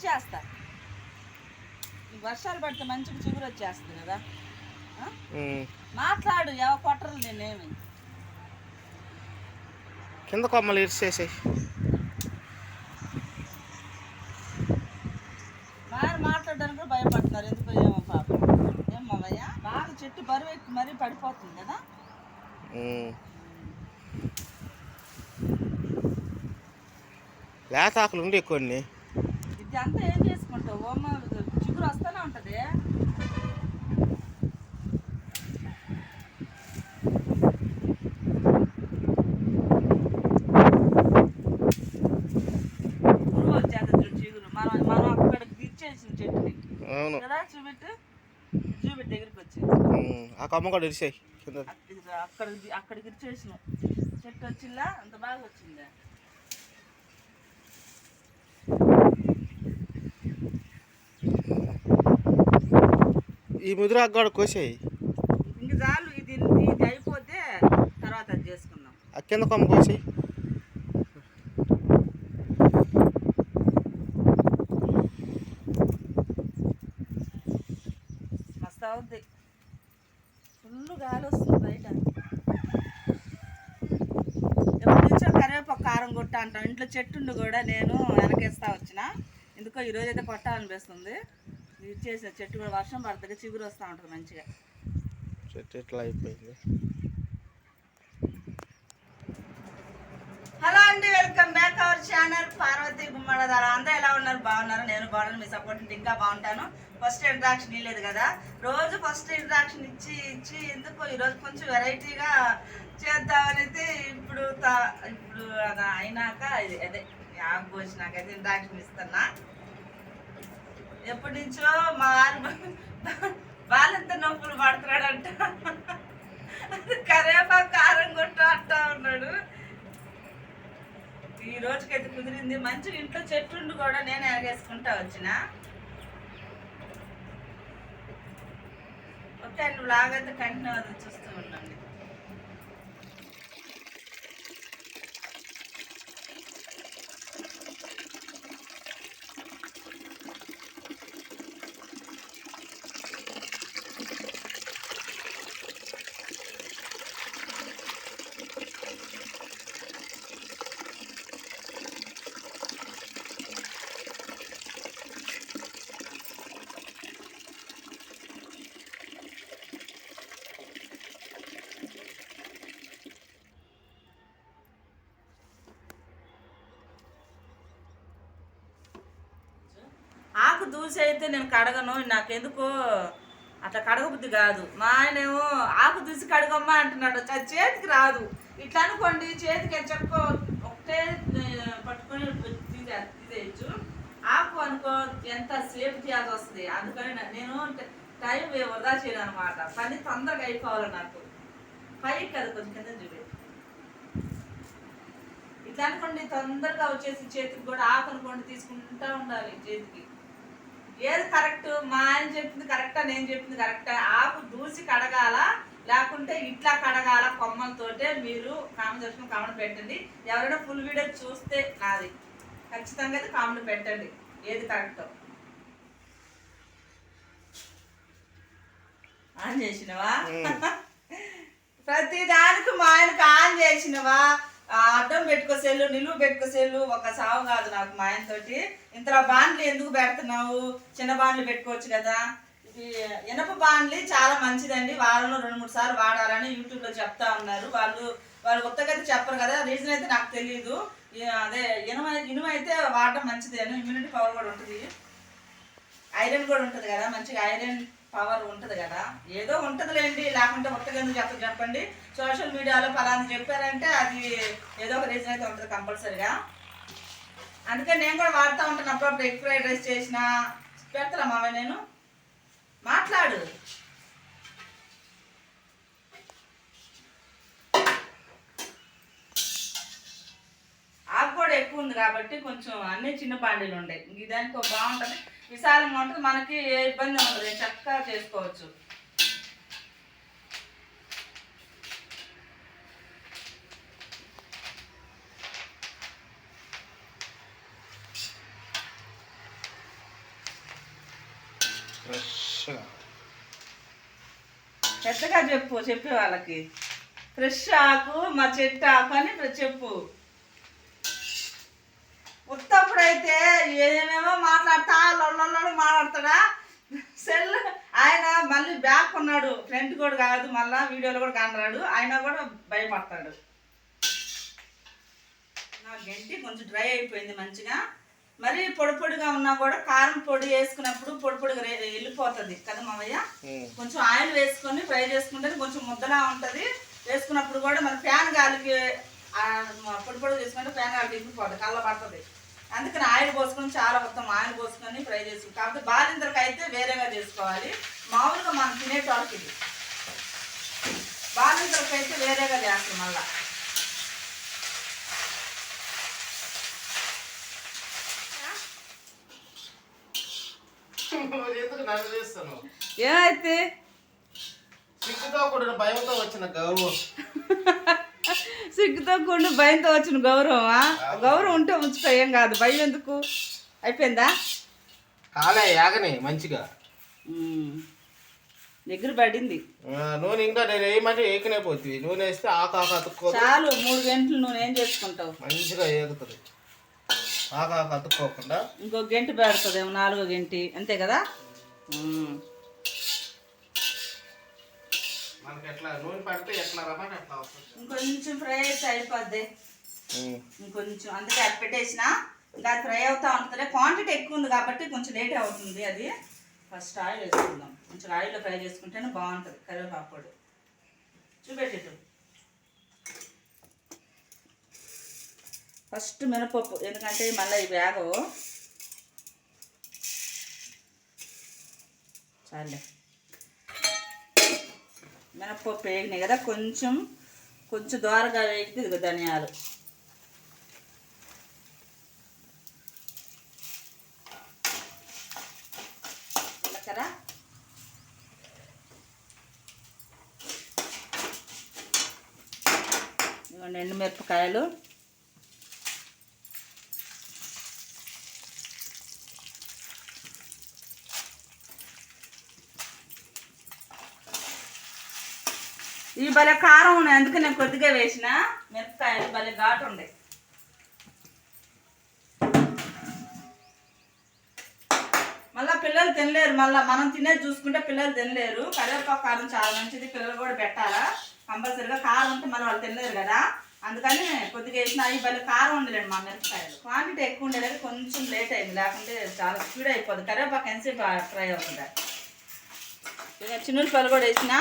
ఇచ్చేస్తా ఈ వర్షాలు పడితే మంచిగా చిగురు వచ్చేస్తుంది కదా. మాట్లాడు ఎవ కొట్టరు నేనేమి కింద కొమ్మలు ఇరిసేసాయి వారు మాట్లాడడానికి కూడా భయపడుతున్నారు. ఎందుకో ఏమో పాపం. ఏం మావయ్య బాగా చెట్టు బరువు ఎక్కి మరీ పడిపోతుంది కదా. లేత ఆకులు ఉండే కొన్ని. ఇది అంతా ఏం చేసుకుంటావు? ఓమ చిగురు వస్తూనే ఉంటుంది. ఆ కొమ్మ కూడా ఇరిసాయి కింద అక్కడ అక్కడ అక్కడ గిచ్చేసిన. చెట్టు వచ్చిందా? అంత బాగా వచ్చిందా? ఈ ముదిరాకు కూడా కోసాయి. ఇంక చాలు ఇది ఇది అయిపోతే తర్వాత అది చేసుకుందాం. ఆ కింద కొమ్మ కోసాయి. మస్తు అవుద్ది. ఫుల్ గాలి వస్తుంది బయట. ఎప్పటి నుంచో కరివేపాకు కారం కొట్ట అంటాం. ఇంట్లో చెట్టుండి కూడా నేను వెనకేస్తా వచ్చిన. ఎందుకో ఈరోజు అయితే కొట్టాలనిపిస్తుంది చెట్టు కూడా వర్షం పడుతుంది చిగురు వస్తూ ఉంటుంది మంచిగా. చెట్టు ఇట్లా అయిపోయింది? హలో అండి welcome back our channel Parvathi Gummadadara అందరూ ఎలా ఉన్నారు? బాగున్నారు? నేను బాగున్నాను మీ సపోర్ట్ ఇంకా బాగుంటాను. ఫస్ట్ ఇంట్రాక్షన్ ఇవ్వలేదు కదా. రోజు ఫస్ట్ ఇంట్రాక్షన్ ఇచ్చి ఇచ్చి ఎందుకో ఈరోజు కొంచెం వెరైటీగా చేద్దామనైతే ఇప్పుడు ఇప్పుడు అది అయినాక ఇది అదే ఆకు పోసినాకైతే ఇంట్రాక్షన్ ఇస్తున్నా. ఎప్పటి నుంచో మా వారు వాళ్ళంతా నొప్పులు పడుతున్నాడంట. కరేపా కారం కొట్టు అంటా ఉన్నాడు. ఈ రోజుకైతే కుదిరింది. మంచిగా ఇంట్లో చెట్టుండు కూడా నేను ఎరగేసుకుంటా వచ్చిన. ఓకే అండి బ్లాగ్ అయితే కంటిన్యూ అది చూస్తూ ఉండండి ఆకు దూసి అయితే నేను కడగను నాకెందుకో అట్లా కడగబుద్ధి కాదు. మా ఆయనేమో ఆకు దూసి కడగమ్మా అంటున్నాడు అది చేతికి రాదు. ఇట్లా అనుకోండి చేతికి చెప్పుకో ఒకటే పట్టుకొని తీసేయచ్చు ఆకు అనుకో ఎంత సేపు చేయాల్సి వస్తుంది. అందుకని నేను టైం వృధా చేయను అనమాట పని తొందరగా అయిపోవాలి నాకు. పైకి కదా కొంచెం కింద చూపి ఇట్లా అనుకోండి తొందరగా వచ్చేసి చేతికి కూడా ఆకు అనుకోండి తీసుకుంటా ఉండాలి చేతికి. ఏది కరెక్ట్? మా ఆయన చెప్పింది కరెక్టా నేను చెప్పింది కరెక్టా? ఆకు దూసి కడగాల లేకుంటే ఇట్లా కడగాల కొమ్మలతోటే మీరు కామెంట్ సెక్షన్ కామెంట్ పెట్టండి. ఎవరైనా ఫుల్ వీడియో చూస్తే నాది. ఖచ్చితంగా అయితే కామెంట్ పెట్టండి. ఏది కరెక్టో. ఆన్ చేసినవా? ప్రతి దానికి మా ఆయనకు ఆన్ చేసినవా? ఆ, అడ్డం పెట్టుకో నిలువు పెట్టుకోసేళ్ళు ఒక సావు కాదు నాకు మా ఆయనతోటి ఇంతలో బాండ్లు ఎందుకు పెడుతున్నావు? చిన్న బాండ్లు పెట్టుకోవచ్చు కదా. ఇనప బాండ్లు చాలా మంచిదండి. వారంలో రెండు మూడు సార్లు వాడాలని యూట్యూబ్లో చెప్తా ఉన్నారు. వాళ్ళు వాళ్ళు కొత్తగా చెప్పరు కదా. రీజన్ అయితే నాకు తెలియదు అదే ఇనుమ ఇనుమ అయితే వాడటం మంచిది. అని ఇమ్యూనిటీ పవర్ కూడా ఉంటుంది. ఐరన్ కూడా ఉంటుంది కదా. మంచిగా ఐరన్ పవర్ ఉంటుంది కదా. ఏదో ఉంటుందిలేండి లేకుంటే కొత్తగా చెప్ప చెప్పండి. సోషల్ మీడియాలో ఫలానా చెప్పారంటే అది ఏదో ఒక రీజన్ అయితే ఉంటుంది కంపల్సరిగా. అందుకే నేను కూడా వాడుతూ ఉంటాను. అప్పుడప్పుడు ఎగ్ ఫ్రైడ్ రైస్ చేసిన. పెడతారా మావే నేను? మాట్లాడు. ఆకు కూడా ఎక్కువ ఉంది కాబట్టి కొంచెం అన్ని చిన్న బాండీలు ఉంటాయి దానికి ఒక బాగుంటుంది విశాలంగా ఉంటుంది. మనకి ఏ ఇబ్బంది ఉండదు. చక్కగా చేసుకోవచ్చు. పెద్దగా చెప్పు చెప్పే వాళ్ళకి. ఫ్రెష్ ఆకు మా చెట్టు ఆకు అని చెప్పు. ఉత్తప్పుడైతే ఏమేమో మాట్లాడతా లొల్లొల్లు మాట్లాడతాడా? సెల్ ఆయన మళ్ళీ బ్యాక్ ఉన్నాడు. ఫ్రంట్ కూడా కాదు మళ్ళా వీడియోలో కూడా కనరాడు. ఆయన కూడా భయపడతాడు. నా గంటి కొంచెం డ్రై అయిపోయింది మంచిగా. మరి పొడి పొడిగా ఉన్నా కూడా కారం పొడి వేసుకున్నప్పుడు పొడి పొడిగా వెళ్ళిపోతుంది. కదా మామయ్య కొంచెం ఆయిల్ వేసుకొని ఫ్రై చేసుకుంటే కొంచెం ముద్దలా ఉంటుంది. వేసుకున్నప్పుడు కూడా మన ఫ్యాన్ గాలికి పొడి పొడి చేసుకుంటే ఫ్యాన్ గాలికి ఎగిరిపోతుంది కళ్ళ పడుతుంది. అందుకని ఆయిల్ పోసుకొని చాలా మొత్తం ఆయిల్ పోసుకొని ఫ్రై చేసుకుంటాం. కాకపోతే బాలింతలకు అయితే వేరేగా చేసుకోవాలి. మామూలుగా మనం తినేటోళ్ళకి ఇది. బాలింతలకు అయితే వేరేగా చేస్తాం మళ్ళా. ఏమైతే? సిగ్గుతో కూడిన భయంతో వచ్చిన గౌరవం. సిగ్గుతో కూడిన భయంతో వచ్చిన గౌరవమా? గౌరవం ఉంటే ఉంచుకో ఏం కాదు. భయం ఎందుకు? అయిపోయిందా? కాలే యాగని మంచిగా. దగ్గర పడింది. నూనె ఇంకా నేను వేయమంటే ఏకనే పోతుంది. నూనె వేస్తే ఆకు ఆకు అతుక్కో చాలు మూడు గంటలు నువ్వు ఏం చేసుకుంటావు? మంచిగా ఏగుతుంది ఆకు ఆకు అతుక్కోకుండా. ఇంకో గంట పెడుతుందేమో నాలుగో గంటి. అంతే కదా? మనకి ఎట్లా నూనె పడితే ఎట్లా రమ్మని అట్లా వస్తుంది ఇంకొంచెం ఫ్రై అయితే అయిపోద్ది. ఇంకొంచెం అందుకే అది పెట్టేసిన ఇంకా అది ఫ్రై అవుతా ఉంటుంది క్వాంటిటీ ఎక్కువ ఉంది కాబట్టి కొంచెం లేట్ అవుతుంది అది. ఫస్ట్ ఆయిల్ వేసుకుందాం. కొంచెం ఆయిల్లో ఫ్రై చేసుకుంటేనే బాగుంటుంది కరివేపాకు పొడి. చూపెట్టు ఫస్ట్ మినపప్పు ఎందుకంటే మళ్ళీ ఇవి వేగవు. చాలే మినప్పప్పు వేగినాయి కదా కొంచెం కొంచెం దోరగా వేగితే ఇదిగో ధనియాలు. కదా ఇదిగోండి ఎండుమిరపకాయలు. భలే కారం ఉన్నాయి. అందుకే నేను కొద్దిగా వేసిన. మిరపకాయలు భలే ఘాటు ఉండే. మళ్ళీ పిల్లలు తినలేరు. మళ్ళీ మనం తినేది చూసుకుంటే పిల్లలు తినలేరు. కరివేపాకు కారం చాలా మంచిది. పిల్లలు కూడా పెట్టాలా? కంపల్సరీగా కారం ఉంటే మళ్ళీ వాళ్ళు తినలేరు కదా. అందుకని కొద్దిగా వేసిన. అవి భలే కారం ఉండలేండి మా మిరపకాయలు. క్వాంటిటీ ఎక్కువ ఉండేది కొంచెం లేట్ అయింది. లేకుంటే చాలా స్పీడ్ అయిపోతుంది కరివేపాకు ఎంతసేపు ఫ్రై అవుతుంది ఇక చిన్నులపాయలు కూడా వేసిన.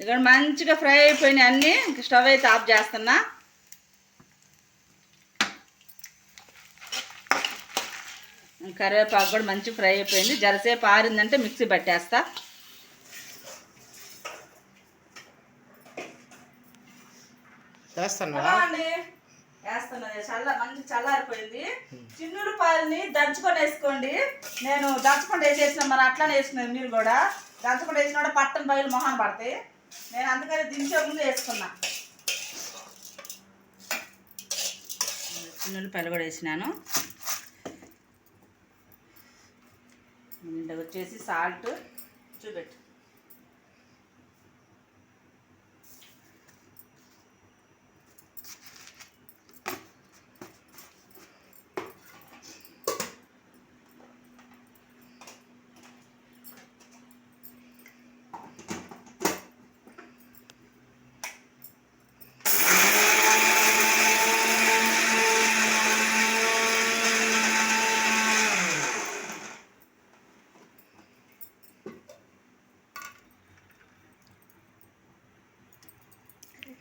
ఇక్కడ మంచిగా ఫ్రై అయిపోయినాయి అన్నీ. ఇంక స్టవ్ అయితే ఆఫ్ చేస్తున్నా. కరివేపాకు కూడా మంచి ఫ్రై అయిపోయింది. జరసేపు ఆరిందంటే మిక్సీ పట్టేస్తా. చల్ల మంచి చల్లారిపోయింది. చిన్నులపాయలని దంచుకొని వేసుకోండి. నేను దంచుకొని వేసేసిన మరి అట్లానే వేసుకున్నాను మీరు కూడా. దంచుకొని వేసిన కూడా పట్టని బయలు మొహాన పడతాయి. నేను అందుకని దించే ముందు వేసుకున్నా. చిన్నులపాయలు కూడా వేసినాను. వచ్చేసి సాల్ట్ చూపెట్టు.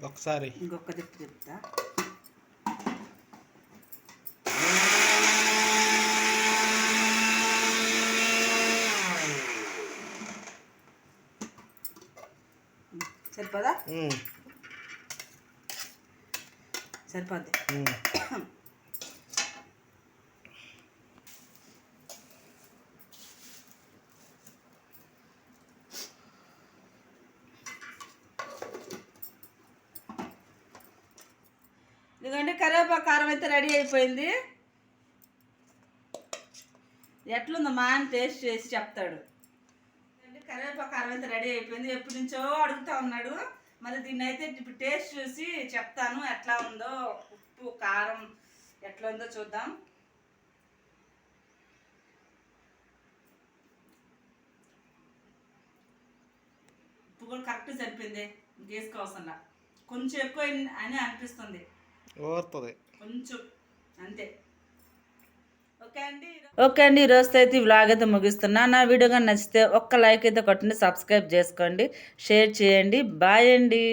ఒకసారి. ఇంకొక తిప్పు చెప్తా. సరిపోదా. సరిపోద్ది ఉమ్. ఎందుకంటే కరివేపాకు కారం కారం అయితే రెడీ అయిపోయింది. ఎట్లుందో మా ఆయన టేస్ట్ చేసి చెప్తాడు. కరివేపాకు కారం అయితే రెడీ అయిపోయింది. ఎప్పటి నుంచో అడుగుతా ఉన్నాడు. మరి దీన్ని అయితే ఇప్పుడు టేస్ట్ చూసి చెప్తాను. ఎట్లా ఉందో ఉప్పు కారం ఎట్లా ఉందో చూద్దాం. ఉప్పు కూడా కరెక్ట్ సరిపోయింది. ఇంకేసుకోవసంలా కొంచెం ఎక్కువ అని అనిపిస్తుంది. ఓరుతుంది. కొంచెం అంతే. ఓకే అండి. ఓకే అండి ఈరోజు అయితే ఈ వ్లాగ్ అయితే ముగిస్తున్నా. నా వీడియో కానీ నచ్చితే ఒక్క లైక్ అయితే కొట్టండి సబ్స్క్రైబ్ చేసుకోండి షేర్ చేయండి. బాయ్ అండి.